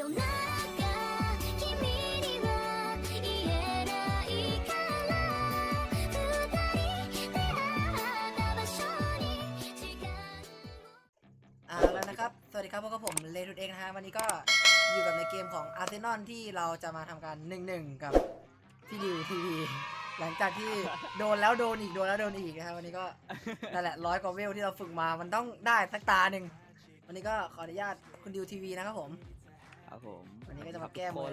เอาแล้วนะครับ สวัสดีครับพบกับผมเลทูเองนะฮะ วันนี้ก็อยู่กับในเกมของอาร์เซนอลที่เราจะมาทำการหนึ่งหนึ่งกับที่ดิวทีวีหลังจากที่โดนแล้วโดนอีกโดนแล้วโดนอีกนะครับวันนี้ก็ นั่นแหละร้อยกว่าเวลที่เราฝึกมามันต้องได้สักตาหนึ่งวันนี้ก็ขออนุญาตคุณดิวทีวีนะครับผม ครับผมวันนี้ก็จะมาแก้มืคอน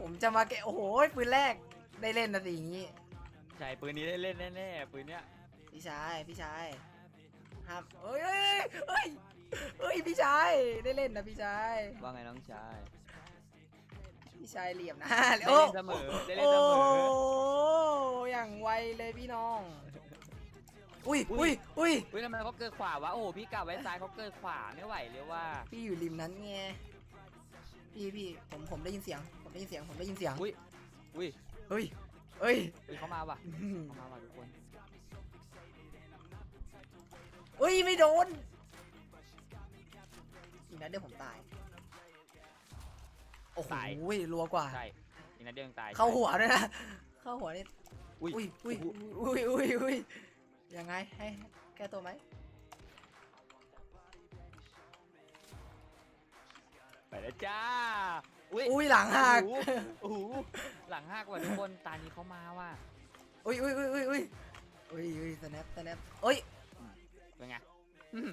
ผมจะมาแกะโอ้โหปืนแรกได้เล่นนะสิอย่างนี้ใช่ปืนนี้ได้เล่นแน่ๆปืนเนี้ยพี่ชายพี่ชายครับเอ้ยเอ้ยเอ้ยเอ้ยพี่ชายได้เล่นนะพี่ชายว่าไงน้องชายพี่ชายเหลี่ยมนะได้โอ้เล่นเสมอได้เล่นเสมอโอ้อย่างไวเลยพี่น้อง อุ้ยอุ้อุ้ยยอุ้ยเฮ้ยทำไมเขาเกิดขวาวะโอ้โหพี่กลับไว้ซ้ายเขาเกิดขวาไม่ไหวเลยว่า พี่อยู่ริมนั้นไง พี่พี่ผมผมได้ยินเสียง ผมได้ยินเสียงผมได้ยินเสียงอุ้ยอุ้ยเฮ้ยเฮ้ยเฮ้ยเขามาว่ะอื้อหือเขามาว่ะทุกคนเฮ้ยไม่โดนอีกนัดเดียวผมตายโอ้โหรัวกว่าใช่อีกนัดเดียวยังตายเข้าหัวด้วยนะเข้าหัวนี่อุ้ยอุ้ยอุ้ยอุ้ยอุ้ยอุ้ยยังไงให้แก้ตัวไหม ไปแล้วจ้า อุ้ยอุ้ยหลังหัก โอ้โหโอ้โหหลังหักว่ะทุกคน ตานี้เขามาว่ะ อุ้ยอุ้ยอุ้ยอุ้ยอุ้ยอุ้ยอุ้ยสแนปสแนปเอ้ยเป็นไงอื้อ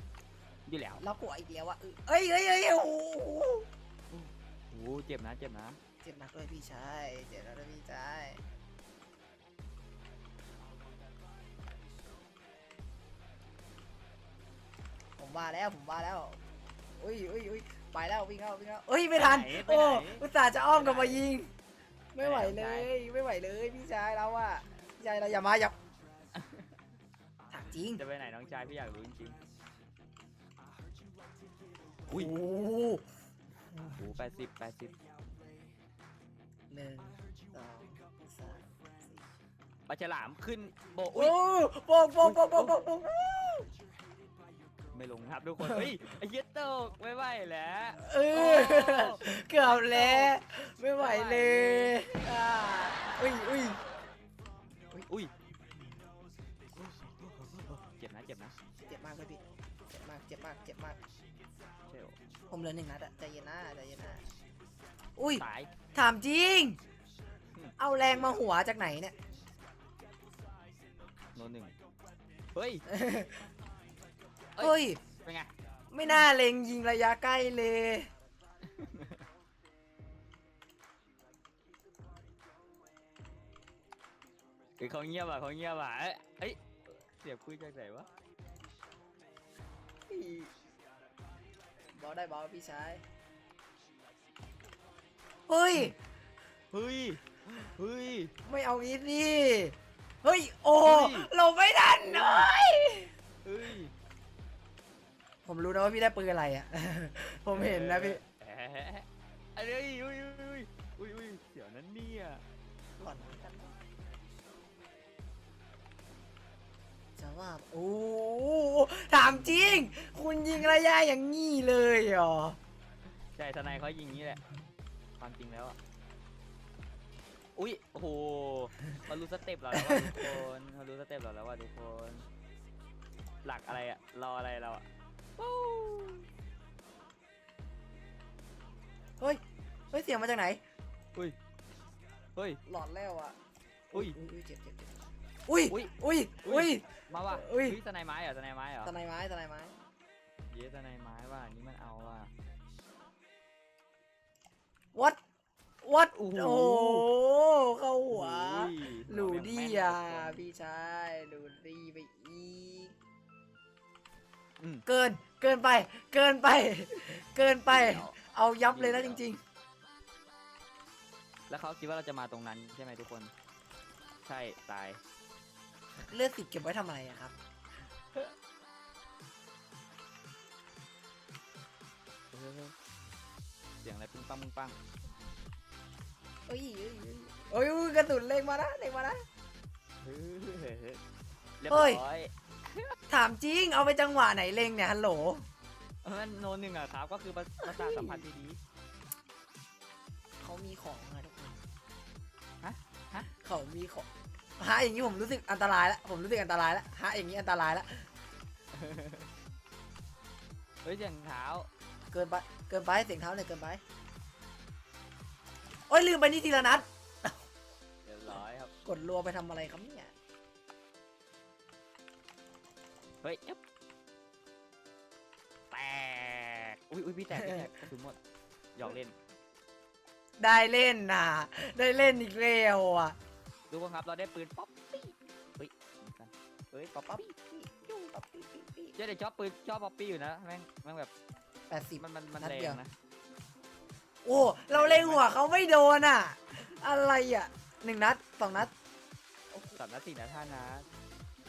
อยู่แล้วเรากลัวอีกแล้วอะเอ้ยเอ้ยเอ้ยโอ้โหโอ้โหเจ็บนะ เจ็บนะ เจ็บหนักด้วยพี่ชายเจ็บหนักด้วยพี่ชายผมว่าแล้วผมว่าแล้วอุ้ยอุ้ยอุ้ยไปแล้ววิ่งเข้าวิ่งเข้าเอ้ยไม่ทัน ไปไหนโอ้ไปไหนอุตส่าห์จะอ้อมกลับมายิง ไม่ไหวไปเลไหนยไม่ไหวเลยพี่ชายเราอะพี่ชายเราอย่ามาอย่าถามจริงจะไปไหนน้องชายพี่อยากรู้จริงๆโอ้อุ้ยโหโอ้โหแปดสิบแปดสิบหนึ่งสองสามปลาฉลามขึ้นโบกโอ้อุ้ยโปกโปกโปกโปกโปกโปก ไม่ลงครับทุกคนเฮ้ยไอ้เหี้ยตกไม่ไหวแล้วเออเกือบแล้วไม่ไหวเลยอ่าอุ้ยอุ้ยอุ้ยเจ็บนะเจ็บนะเจ็บมากเลยพี่เจ็บมากเจ็บมากเจ็บมากใช่เหรอผมเหลือหนึ่งนัดอะใจเย็นนะใจเย็นนะอุ้ยตาย ถามจริง อืม เอาแรงมาหัวจากไหนเนี่ย โนนหนึ่งเฮ้ย เอ้เฮ้ยยเป็นไง ไม่น่าเล็งยิงระยะใกล้เลยเฮ้ยเขาเงียบอะเขาเงียบอะเอ้ยเอ้ยเสียบคุยจากไหนวะบอลได้บอลพี่ชาย เฮ้ย เฮ้ยเฮ้ย ไม่เอางี้สิเฮ้ย โอ้ เฮ้ย เราไม่ทันเลย เฮ้ย ผมรู้นะว่าพี่ได้ปืนอะไรอะ ผมเห็นนะพี่อะเอ้ยอุ้ยอุ้ยอุ้ยอุ้ยอุ้ยเสียวนั้นเนี่ยก่อนจะว่าโอ้ถามจริง คุณยิงระยะอย่างงี้เลยเหรอใช่ทนายเขายิงนี้แหละ ความจริงแล้วอะ อุ้ยโอ้โหเขารู้สเต็ปเราแล้วว่ะทุกคนเขารู้สเต็ปเราแล้วว่ะทุกคน หลักอะไรอะ รออะไรเราอะ เฮ้ย เฮ้ย เสียงมาจากไหน อุ้ยเฮ้ยหลอดแล้วอะอุ้ย อุ้ยเจ็บเจ็บเจ็บอุ้ย อุ้ย อุ้ย อุ้ย มาว่ะอุ้ย เฮ้ยทนายไม้เหรอทนายไม้เหรอตะไนไม้ตะไนไม้ เย้ทนายไม้ว่ะนี่มันเอาว่ะวัดวัดโอ้โอ้โหเข้าหัวอุ้ยหลูเอาดี้แบบแม่นอะทุกคนพี่ชายหลูดี้ไปอีก อืมเกิน เกินไป เกินไป เกินไป เดี๋ยว เอายับเลยนะจริง แล้วเขาคิดว่าเราจะมาตรงนั้นใช่ไหมทุกคน ใช่ตาย ๆ เลือดสิบเก็บไว้ทำอะไรอะครับเฮ้ยเสียงอะไรปุ้งปังปุ้งปังเอ้ยเอ้ยเอ้ยเอ้ยอุ้ยกระสุนเล็งมานะเล็งมานะ เฮ้ยเฮ้ยเฮ้ยเรียบเฮ้ย ร้อยถามจริง เอาไปจังหวะไหนเล็งเนี่ยฮัลโหล เออโนนหนึ่งอะครับก็คือประประสาทสัมผัสที่ดีมีของอะทุกคนฮะฮะ เขามีของฮะอย่างนี้ผมรู้สึกอันตรายแล้วผมรู้สึกอันตรายแล้วฮะอย่างนี้อันตรายแล้วเฮ้ยเสียงเท้าเกินไปเกินไปเสียงเท้าเลยเกินไปโอ้ยลืมไปนี่ทีละนัดเรียบร้อยครับ กดรัวไปทำอะไรครับเนี่ยเฮ้ยเอ๊บแต กอุ้ยอุ้ยพี่แตกพี่แตกกระสุนหมดหยอกเล่นได้เล่นน่ะ ได้เล่นอีกแล้วอะ ดูคนครับเราได้ปืนป๊อปปี้เฮ้ยเหมือนกันเฮ้ยป๊อปป๊อปปี้ปี้ยุ่งป๊อปปี้ปี้ปี้เจ๊เดี๋ยวชอบปืนชอบป๊อปปี้อยู่นะแม่งแม่งแบบแปดสิบมันมันมันนัดแรเดียว งนะโอ้ เราเล็งหัวเขาไม่โดนอะ อะไรอะหนึ่งนัดสองนัดสามนัดสี่นัดห้านัด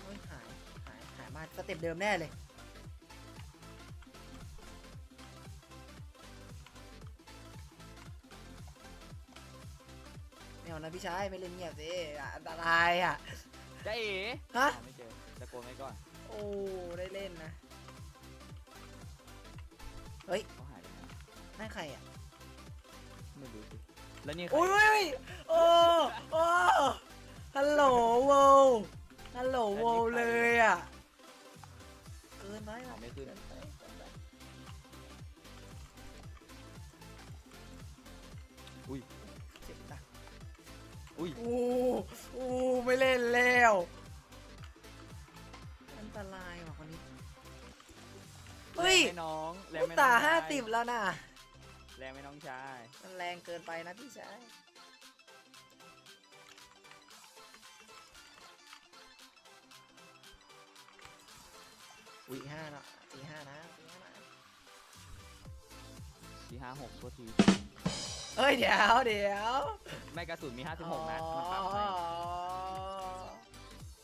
โอ้ยหายหายหายมาสเต็ปเดิมแน่เลย อานะพี่ชายไม่เล่นเงียบสิอะอันตรายอะเจ๊เอ๋ฮะหาไม่เจอตะโกนไว้ก่อนโอ้ได้เล่นนะเขาหายไปไหนนั่นใครอะไม่รู้สิแล้วนี่ใครอุ้ยอุ้ยโอ้โอ้ สิบแล้วนะแรงไหมน้องชายมันแรงเกินไปนะพี่ชายสี่ห้าเนาะสี่ห้านะสี่ห้านะสี่ห้าหกตัวทีเฮ้ยเดี๋ยวเดี๋ยวไม่กระสุนมีห้าสิบหกนัดอ๋อมันปรับให้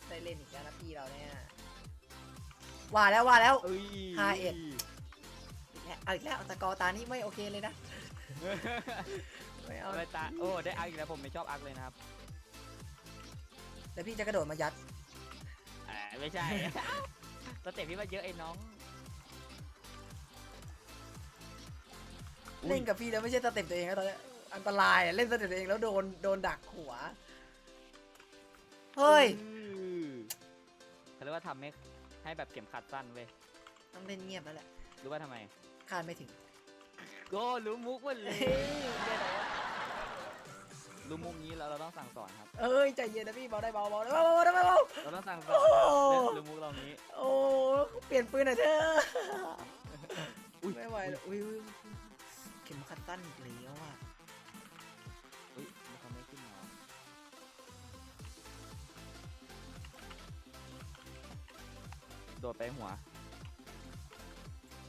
ได้เล่นอีกแล้วนะพี่เราเนี่ยว่าแล้วว่าแล้วเอ้ยห้าเอ็ดอีกแล้ว เอาอีกแล้วสกอร์ตานี้ไม่โอเคเลยนะ ไม่เอา เอาไปตาโอ้ได้อักอีกแล้วผมไม่ชอบอักเลยนะครับแล้วพี่จะกระโดดมายัด เอ่อไม่ใช่ สเต็ปพี่ว่าเยอะไอ้น้องอุ๊ยเล่นกับพี่แล้วไม่ใช่สเต็ปตัวเองนะตอนเนี้ยอันตรายอะเล่นสเต็ปตัวเองแล้วโดนโดนดักหัว เฮ้ย อื้อเขาเรียกว่าทำให้ให้แบบเข็มขัดสั้นเว้ยต้องเล่นเงียบแล้วแหละรู้ว่าทำไม คาดไม่ถึง ก็รู้มุกหมดเลยเฮ้ยเล่นอะไรวะรู้มุกนี้แล้วเราต้องสั่งสอนครับ เอ้ยใจเย็นนะพี่เบาได้เบาเบาได้เบาเบาได้เบาเบา เราต้องสั่งสอนครับโอ้เรื่องรู้มุกเรานี้โอ้เปลี่ยนปืนหน่อยเถอะอุ๊ยไม่ไหวแล้วอุ้ยอุ้ยเข็มขัดสั้นอีกแล้วอะอุ้ยมันทำไม่ขึ้นหรอโดดไปหัว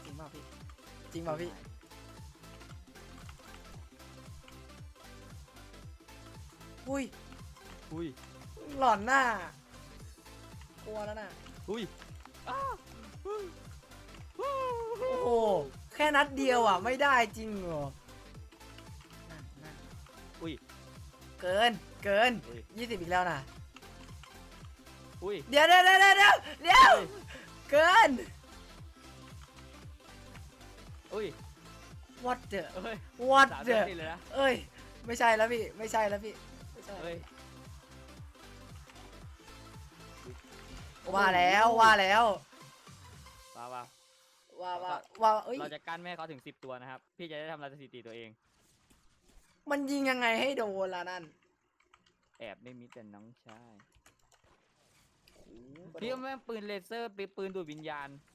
จริงเปล่าพี่ จริงเปล่าพี่ อุ้ย อุ้ย หลอนหน้า กลัวแล้วน่ะ อุ้ยอ้าโอ้โห แค่นัดเดียวอะ ไม่ได้จริงเหรอนั่นนั่นอุ้ย เกิน เกินอุ้ย ยี่สิบอีกแล้วนะอุ้ย เดี๋ยวเดี๋ยวเดี๋ยวเดี๋ยวเดี๋ยวเดี๋ยวอุ้ยเกิน อุ้ย what the เอ้ย what สาม the เดือนติดเลยนะเอ้ย ไม่ใช่แล้วพี่ ไม่ใช่แล้วพี่ ไม่ใช่ เอ้ย ว่าแล้ว ว่าแล้ว ว้าวว้าวว่าว่าว่าเอ้ย เราจะกั้นไม่ให้เขาถึงสิบตัวนะครับ พี่จะได้ทำลายสถิติตัวเอง มันยิงยังไงให้โดนล่ะนั่นแอบไม่มีแต่น้องชายโอ้โหพี่ว่าแม่งปืนเลเซอร์ปืนปืนดูดวิญญาณเ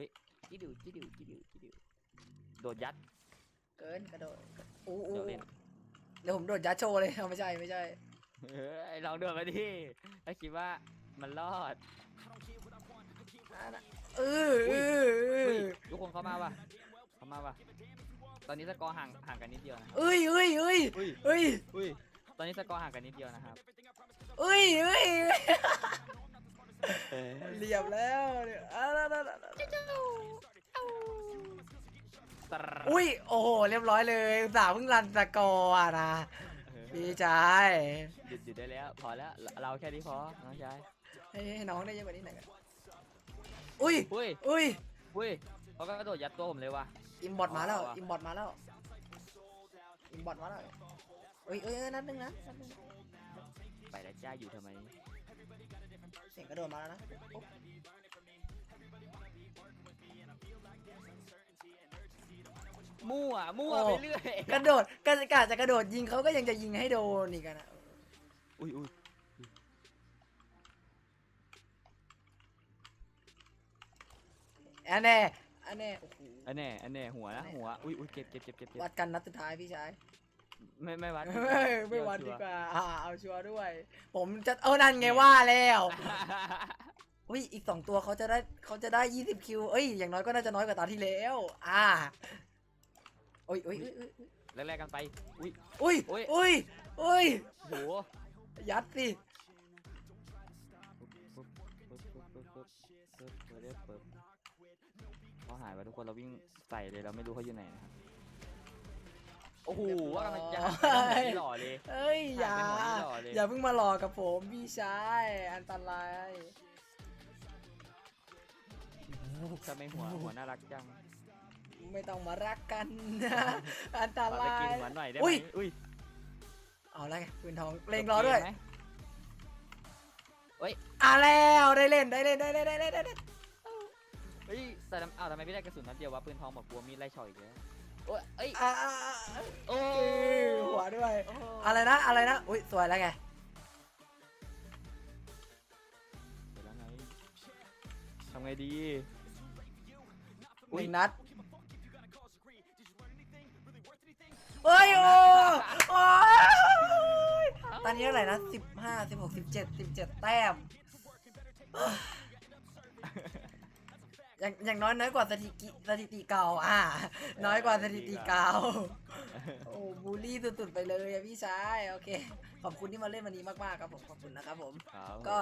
ฮ้ยจิดิวจิดิวจิดิวจิดิวโดดยัดเกินกระโดดอู้อู้โดดเล่นเดี๋ยวผมโดดยัดโชว์เลยเอาไม่ใช่ไม่ใช่เฮ้ยลองโดดมาดิถ้าคิดว่ามันรอดเออเออเอเฮ้ยอทุกคนเข้ามาป่ะเข้ามาป่ะตอนนี้สกอร์ห่างห่างกันนิดเดียวนะเอ้ยเอ้ยเอ้ยอุ้ยเอ้ยอุ้ยตอนนี้สกอร์ห่างกันนิดเดียวนะครับ เอ้ยเอ้ยเหลี่ยมแล้วเนี่ยอะละละละละตรอุ้ยโอ้โหเรียบร้อยเลยอุตสาห์เพิ่งรันสกอร์อะนะพี่ชายหยุดหยุดได้แล้ว พอแล้ว เราแค่นี้พอ น้องชายให้ให้น้องได้เยอะกว่านี้หน่อยกันอุ้ยอุ้ยอุ้ยอุ้ยเขาก็กระโดดยัดตัวผมเลยว่ะ อิมบอทมาแล้วอิมบอทมาแล้วอินบอทมาแล้วเอ้ยเอ้ยเอ้ยนัดหนึงนะไปแล้วจ้าอยู่ทำไม เสียงกระโดดมาแล้วนะโอ๊ะมั่วมั่วไปเรื่อยกระโดดกระกาจะกระโดดยิงเขาก็ยังจะยิงให้โดนอีกอะนะอุ้ยอุ้ยอันแน่อันแน่โอ้โหอันแน่อันแน่หัวนะหัวอุ้ยอุ้ยเจ็บเจ็บเจ็บเจ็บเจ็บวัดกันนัดสุดท้ายพี่ชาย ไม่ไม่วัด เฮ้ไม่วัดดีกว่าเอาชัวร์ด้วย ผมจะเอานั่นไงว่าแล้วอุ้ยอีกสองตัวเขาจะได้เขาจะได้ยี่สิบคิวเอ้ยอย่างน้อยก็น่าจะน้อยกว่าตาที่แล้ว อ่าโอ้ยโอ้ยโอ้ยแรกๆกันไป อุ้ย อุ้ยอุ้ยอุ้ยหัวยัดสิเขาหายไปทุกคนเราวิ่งใส่เลยเราไม่รู้เขาอยู่ไหนนะครับ โอ้โหว่ากำลังจะหันไปหัวนี่หล่อเลยเอ้ยอย่าหันไปหัวนี่หล่อเลยอย่าเพิ่งมาหลอกกับผมพี่ชายอันตรายทำไมหัวหัวน่ารักจังไม่ต้องมารักกันนะอันตขอไปรากินยหัวหน่อยได้ไหมอุ้ยอุ้ยเอาละไงปืนทองเล็งรอด้วยจบเกมไหมอะแล้วได้เล่นได้เล่นได้เล่นได้เล่นได้เล่นเฮ้ยแต่ทำอ้าวทำไมไม่ได้กระสุนนัดเดียววะปืนทองบอกกลัวมีดไล่เฉาะอีกแล้วโอ้ยเอ้ยอะอะอะโอ้เออหัวด้วยโอ้อะไรนะ อะไรนะ อุ้ยสวยแล้วไงเดี๋ยวแล้วไงทำไงดีหนึ่งนัดเฮ้ยโอ้โอ้ยตอนนี้เท่าไหร่นะสิบห้าสิบหกสิบเจ็ดสิบเจ็ดแต้มอย่างอย่างน้อยน้อยกว่าสถิติสถิติเก่า อะน้อยกว่าสถิติเก่า โอ้บูลลี่สุดๆไปเลยอะพี่ชายโอเค ขอบคุณที่มาเล่นวันนี้มากๆครับผมขอบคุณนะครับผม ครับก็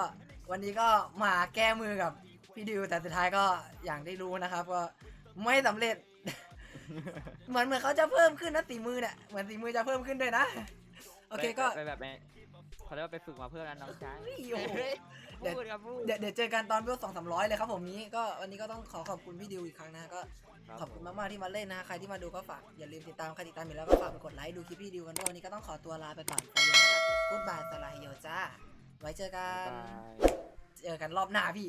วันนี้ก็มาแก้มือกับพี่ดิวแต่สุดท้ายก็อย่างได้รู้นะครับก็ไม่สำเร็จ เหมือนเหมือนเขาจะเพิ่มขึ้นนะตีมือเนี่ยเหมือนตีมือจะเพิ่มขึ้นด้วยนะ โอเคก็ ไปไปแบบไป เขาเรียกว่าไปฝึกมาเพื่อนะน้องชายเฮ้ยโอ้โหเฮ้ยเดี๋ยว พูดครับพูด เดี๋ยวเดี๋ยวเจอกันตอนเวลสองสามร้อยเลยครับผมนี้ก็วันนี้ก็ต้องขอขอบคุณพี่ดิวอีกครั้งนะก็รับ ขอบคุณมากๆที่มาเล่นนะใครที่มาดูก็ฝากอย่าลืมติดตามใครติดตามอยู่แล้วก็ฝากไปกดไลค์ดูคลิปพี่ดิวกันด้วยวันนี้ก็ต้องขอตัวลาไปก่อนไปเลยนะครับกูดบายสลายโยจ้าไว้เจอกับ๊ายนบาย เจอกันรอบหน้าพี่